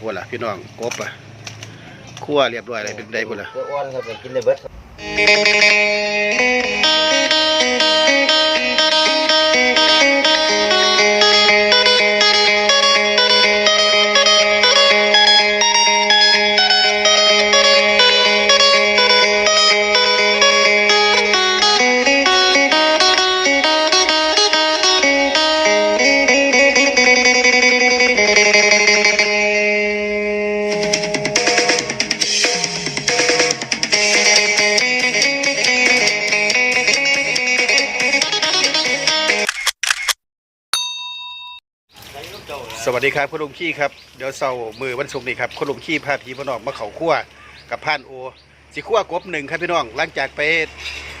โหล่ะพี่น้องกบอะคั่วเรียบร้อยอะไรเป็นไดพุ่นล่ะออ้วนครับกินได้เบิด วัสดีครับคุณลุงขี้ครับเดี๋ยวเสาร์มือวันศุกร์นี้ครับคุณลุงขี้พาผีพี่น้องมาเขาคั่วกับพานโอสิคั่วกบหนึ่งครับพี่น้องหลังจากไป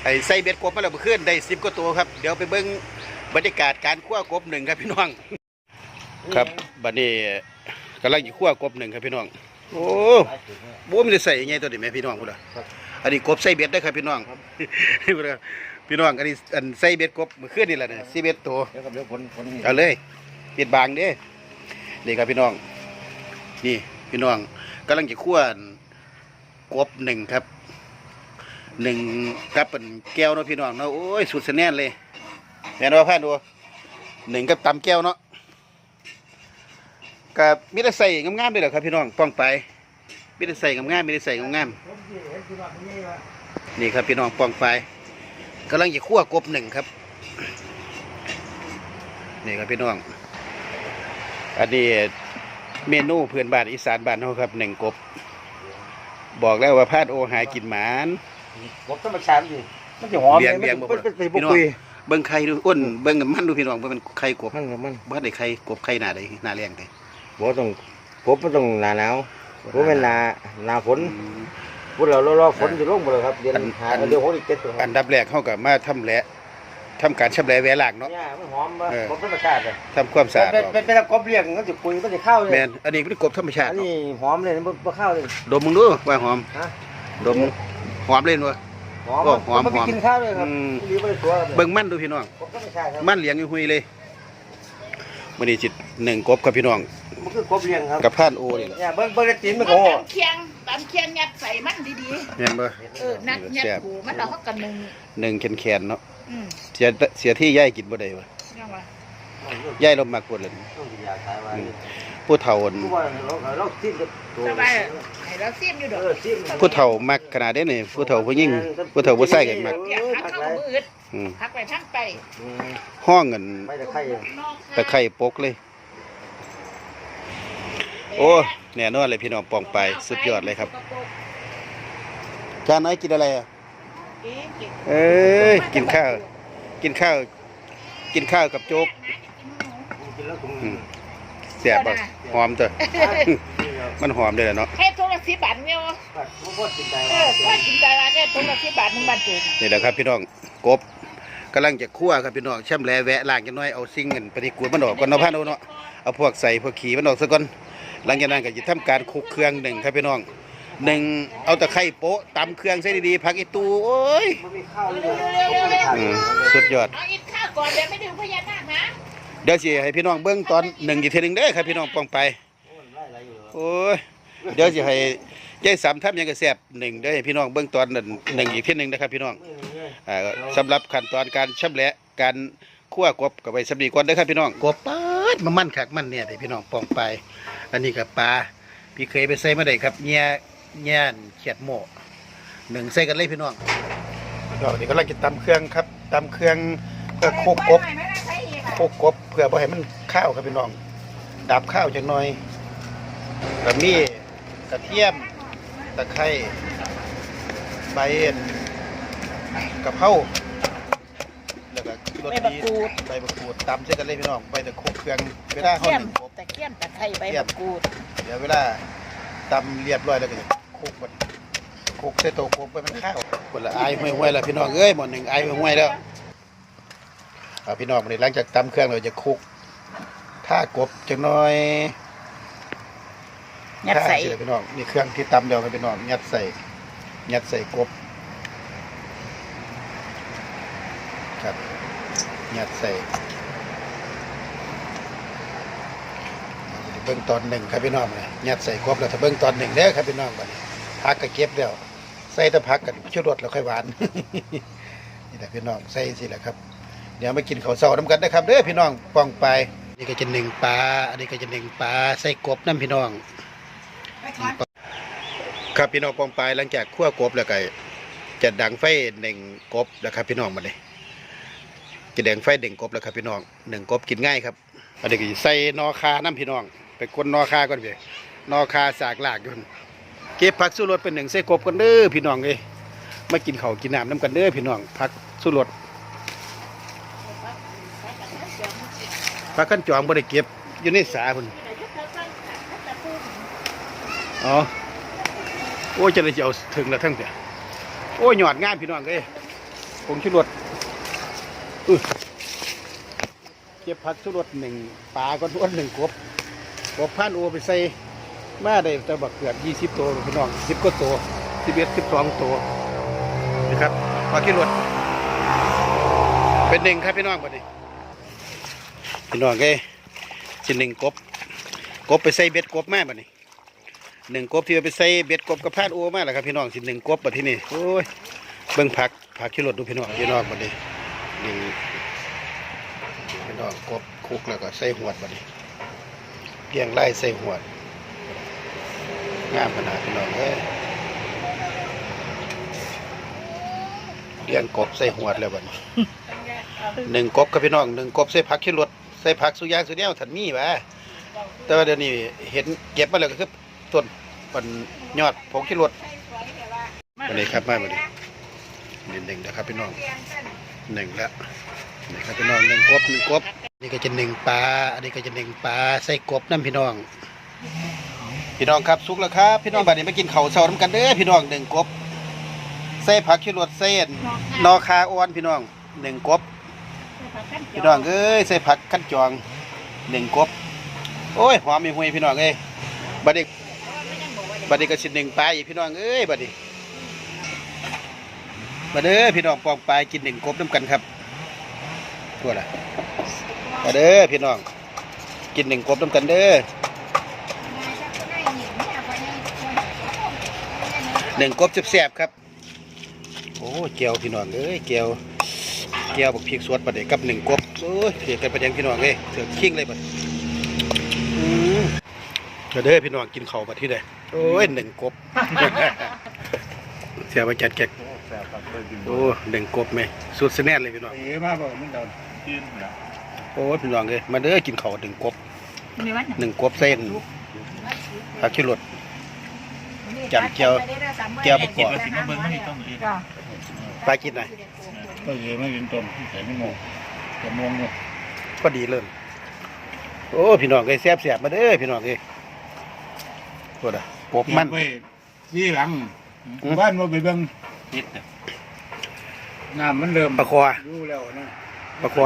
ไอ้ใส่เบ็ดกบมาแล้วเมื่อคืนได้สิบกว่าตัวครับเดี๋ยวไปเบิ้งบรรยากาศการคั่วกบหนึ่งครับพี่น้อง ครับบัดนี้กำลังอยู่คั่วกบหนึ่งครับพี่น้องโอ้บูมจะใส่ยังไงตัวนี้แม่พี่น้องพุ่นล่ะอันนี้กบใส่เบ็ดได้อครับพี่น้องพุ่นล่ะพี่น้องอันนี้อันใส่เบ็ดกบเมื่อคืนนี่แหละเนี่ยสิบเอ็ดตัวเดี๋ยวครับเดี๋ยวผลผลเอาเลยปิดบางเด้ นี่ครับพี่น้อง นี่พี่น้องกำลังจะคั่วกบหนึ่งครับหนึ่งกับเป็นแก้วเนาะพี่น้องเนาะโอ้ยสุดสแน่นเลยแม่นว่าพานดูหนึ่งกับตำแก้วเนาะกับมิได้ใส่งามๆด้วยเหรอครับพี่น้องป้องไปมิได้ใส่งามๆมิได้ใส่งามๆนี่ครับพี่น้องป้องไปกำลังจะคั่วกบหนึ่งครับนี่ครับพี่น้อง อันนี้เมนูเพื่อนบ้านอีสานบ้านเขาครับหนึ่งกบ บอกแล้วว่าพาดโอหากินหมานผมต้องมาชามสิมันจะหอมเลี้ยงเลี้ยงบ่มันเป็นพี่บุน้องกุยเบิ้งไข่ดูอ้นเบิ้งมันดูพี่น้องว่ามันไข่กบมันกับมันบ้านได้ไข่กบไข่หนาใดหนาแรงไดบ่ต้องผมไม่ต้องหนาหนาวผมเป็นหนาหนาฝนพูดเรารอฝนจะลงหมดเลยครับเดือนหาเดือนหกเดือนเจ็ดตัวอันดับแรกเขากับมาทำแหละ ทำการชำแหละแหวะล่างเนาะ เนี่ยมันหอมมาเออผมธรรมชาติเลยทำความสะอาดเป็นออกเป็นเป็นกบเลี้ยงมันจะคุยมันจะเข้าเลยแมนอันนี้เป็นกบธรรมชาติอันเนาะนี้หอมเลยมันบ่เข้าเลย ดมมึงดูว่าหอมฮะ ดมหอมเล่นวะ หอมโอ้หอมมันไปหอมกินข้าวเลยครับอืมรีบไปตัวครับเบิ้งมันดูพี่น้องผมธรรมชาติครับมันเหลียงอยู่หุยเลยมันนี้จิตหนึ่งกบครับพี่น้อง มันคือกบเลี้ยงครับกับพานโอนี่แหละเนี่ยเบิ้งเบิ้งได้ตีนมันตก็โหำเคียงตำเคียงยัดใส่มันดีเห็นบ่ๆ เออนักยัดหูมันเราเขากันหนึ่งหนึ่งแขนๆเนาะ อืมเสียเสียที่ย่ายกินบ่ได้วะยังวะย่ายลมมากกว่าเลยต้องกินยาตายไว้ผู้เฒ่าอั่นทุกวันเราเราซีมกับตัวสบายให้เราเสียมอยู่ดเออกอซีมผู้เฒ่ามักขนาดนี้นี่ผู้เฒ่าผู้ยิ่งผู้เฒ่าผู้ใส่กันมักเดี๋ยวพักเข้ามืออึดอืมพักไปพักไปอืมห้องเงินไม่ตะไคร้นอกตะไคร่ปกเลย โอ้แน่นอนเลยพี่น้องปองไปสุดยอดเลยครับจานน้อยกินอะไรอะ เอ๊ะเก่งเอ้ยกินข้าว กินข้าว กินข้าวกับโจ๊กกินแล้วตรงอืมแซ่บบ่หอมตัวมันหอมเลยแหละเนาะให้ทุนละสิบบาทเนี่ยวะมันก็กินได้เออถ้ากินใจละเนี่ยทุนละสิบบาทหนึ่งบาทเจ็ดนี่แหละครับพี่น้องกบกำลังจะคั่วครับพี่น้องแช่มแลแวะล้างจังน้อยเอาสิ่งเงินปฏิกูลมันออกก่อนเนาะพาโนเนาะเอาพวกใส่พวกขี้มันออกซะก่อนหลังจากนั้นก็จะทำการคลุกเครื่องหนึ่งครับพี่น้อง หนึ่งเอาตะไคร้โป๊ะตำเครื่องใส่ดีๆผักอีตูโอ้ยมันมีข้าวเลยอืมสุดยอด เอาอินข้าวก่อนเดี๋ยวไม่ดึงพญานาคนะเดี๋ยวสิให้พี่น้องเบิ้งตอนหนึ่งอีกทีหนึ่งเด้อครับพี่น้องปองไปโอ้ยเดี๋ยวสิให้ยายสามทำหยังกระแซบหนึ่งเด้อให้พี่น้องเบิ้งตอนหนึ่งหนึ่งอีกทีหนึ่งนะครับพี่น้องอ่าสำหรับขั้นตอนการชำแหละการคั่วกบกับใบสำลีก่อนเด้อครับพี่น้องกบปาดมันมันคักมันเนี่ยเด้พี่น้องปองไป อันนี้กับปลาพี่เคยไปใส่มาได้ครับเงี้ย เงี้ยนเขียดโม่หนึ่งใส่กันเลยพี่น้องเราเดี๋ยวกำลังจะตำเครื่องครับตำเครื่องเพื่อโคกกบไม่ได้ใช้อีกโคกกบเพื่อบ่ให้มันข้าวครับพี่น้อง ดับข้าวจังหน่อยกับมีกระเทียมตะไคร้ใบเอ็นกะเพราแล้วก็รสใบมะดีกรูดใบมะกรูดตำใส่กันเลยพี่น้องใบตะโคกเครื่องเวลาเขาเขี้ยหมนึ่งกบตะเขี้ยมตะไคร้ใบมะกรูดเดี๋ยวเวลาตำเรียบร้อยแล้วก็จะโคกมันโคกใส่โตะโคกไปมันข้าวคนละอายห่วยๆแล้วพี่น้องเอ้ยหมดหนึ่งอายห่วยๆแล้วเอาพี่น้องมาหลังจากตำเครื่องเราจะคลุกท่ากบจังน้อยยัดใส่ท่าเสียพี่น้องนี่เครื่องที่ตำเดียวกันพี่น้องยัดใส่ยัดใส่กบครับยัดใส่เบิ่งตอนหนึ่งครับพี่น้องเลยยัดใส่ครบแล้วถ้าเบิ่งตอนหนึ่งเด้อครับพี่น้องบัดนี้ พักก็เก็บแล้วใส่แต่พักกันชุดรสแล้วค่อยหวาน นี่แหละพี่น้องใส่สิแหละครับ เดี๋ยวมากินข้าวเช้าน้ำกันนะครับเด้อพี่น้องป้องไปนี่ก็จะหนึ่งปลาอันนี้ก็จะหนึ่งปลาใส่กบน้ำพี่น้อง ครับพี่น้องป้องไปหลังจากคั่วกบแล้วก็จะดังไฟหนึ่งกบแล้วครับพี่น้องมาเลยจะแดงไฟเด่งกบแล้วครับพี่น้องหนึ่งกบกินง่ายครับอันนี้ก็ใส่นอคาน้ำพี่น้องไปกวนนอคาก่อนพี่นอคาสากหลากอยู่ เก็บผักสู้รสเป็นหนึ่งใส่กบกันเด้อพี่น้องเอ้ยมากินข้าวกินน้ำน้ำกันเด้อพี่น้องผักสู้รสปลาขั้นจองบ่ได้เก็บอยู่ในสาพุ่นอ๋อโอ้ยจะได้จะเอาถึงแล้วทั้งเดียโอ้ยหยอดง่ามพี่น้องเอ้ยผงชูรสเก็บผักชูรสหนึ่งปลาก้อนอ้วนหนึ่งกบกบพันโอไปใส่ มาได้ต่บักเกือบยี่สิบตัวพี่น้องสิบก็ตัวสิบเอ็ดสิบสองตัวนะครับผักขี้รสเป็นหนึ่งครับพี่น้องบัดนี้พี่น้องเอ้สิหนึ่งกบกบไปใส่เบ็ดกบแมาบัดนี้หนึ่งกบที่เอาไปใส่เบ็ดกบกับพาดโอมาแล้วครับพี่น้องสิหนึ่งกบบัดที่นี่โอ้ยเบิ่งผักผักขี้รถดูพี่น้องพี่น้องบัดนี้นี่พี่น้องกบคุกแล้วก็ใส่หวดบัดนี้เกี่ยงไล่ใส่หวด งามขนาดพี่น้องเอ้ยเลี้ยงกบใส่หวดแล้วบัดนี้ หนึ่งกบครับพี่น้องหนึ่งกบใส่ผักขี้รถใส่ผักสุยางสุเดียวถันมีวะแต่ว่าเดี๋ยวนี้เห็นเก็บมาแล้วก็คือต้นปันยอดผงขี้รถวันนี้ครับมาวันนี้หนึ่งหนึ่งนะครับพี่น้องหนึ่งแล้วนี่ครับพี่น้องหนึ่งกบหนึ่งกบนี่ก็จะหนึ่งปลาอันนี้ก็จะหนึ่งปลาใส่กบน้ำพี่น้อง พี่น้องครับสุกแล้วครับ พี่น้องบัดนี้มากินข้าวเช้าน้ำกันเด้อพี่น้องหนึ่งกบใส่ผักขี้รถใส่นอคาอ่อนพี่น้องหนึ่งกบพี่น้องเอ้ยใส่ผักขั้นจองหนึ่งกบ โอ้ยหอมมีหุยพี่น้องเอ้ยบัดนี้บัดนี้ก็สิหนึ่งปลาอีกพี่น้องเอ้ยบัดนี้มาเด้อพี่น้องปองปลายกินหนึ่งกบน้ำกันครับทั่วละมาเด้อพี่น้อง กินหนึ่งกบน้ำกันเด้อ หนึ่งกบแซ่บๆครับ โอ้เจียวพี่น้องเอ้ยเจียวแก้วบักพริกสดประเดี๋ยวกับหนึ่งกบโอ้ยเพียกันประเดี๋ยวพี่น้องเลยเถือกขิงเลยบัดอืมเดี๋ยวเด้อพี่น้องกินข้าวบัดที่ใดโอ้ยหนึ่งกบเสียมาจัดแกกโอ้หนึ่งกบไหมสุดสแน่นเลยพี่น้องเอ๋มาบอกมึงเดากินเหรอโอ้ยพี่น้องเลยมาเด้อกินข้าวหนึ่งกบหนึ่งกบเส้นผักขี้รถ จำเจียวเจียวประกกินอบมาสิมาเบิ่งไม่ต้องกินปลากินหน่อยก็เอ๋ไม่กินต้มแต่ไม่งงจะมองเนี่ยก็ดีเลยโอ้พี่น้องเลยแซ่บแซ่บๆมาเด้อพี่น้องเลยโคตรกบมันไปที่หลังบ้านมาไปเบิ่งนิดน้ำมันเริ่มปลาคอรู้แล้วนะปลาคอ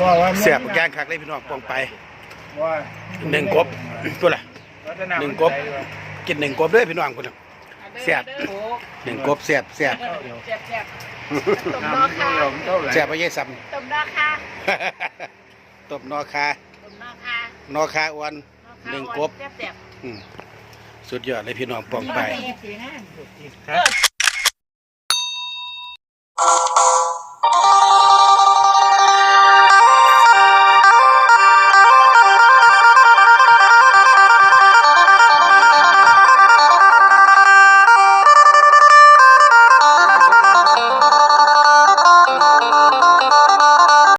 ว่าว่าแซ่บย่างคักเลยพี่น้องปองไปว่าหนึ่งกบตัวละ หนึ่งกบ กินหนึ่งกบเด้วยพี่น้องคนน่ะ แซ่บ หนึ่งกบแซ่บแซ่บแซ่บแซ่บต้มนอน้ำคาเริ่มเท่าไหร่แซ่บไปยี่ซ้ต้มนอคาำตบนอคาต้มนอคานอคาอ้วนหนึ่งกบแซ่บแซ่บอืมสุดยอดเลยพี่น้องปองไป เออ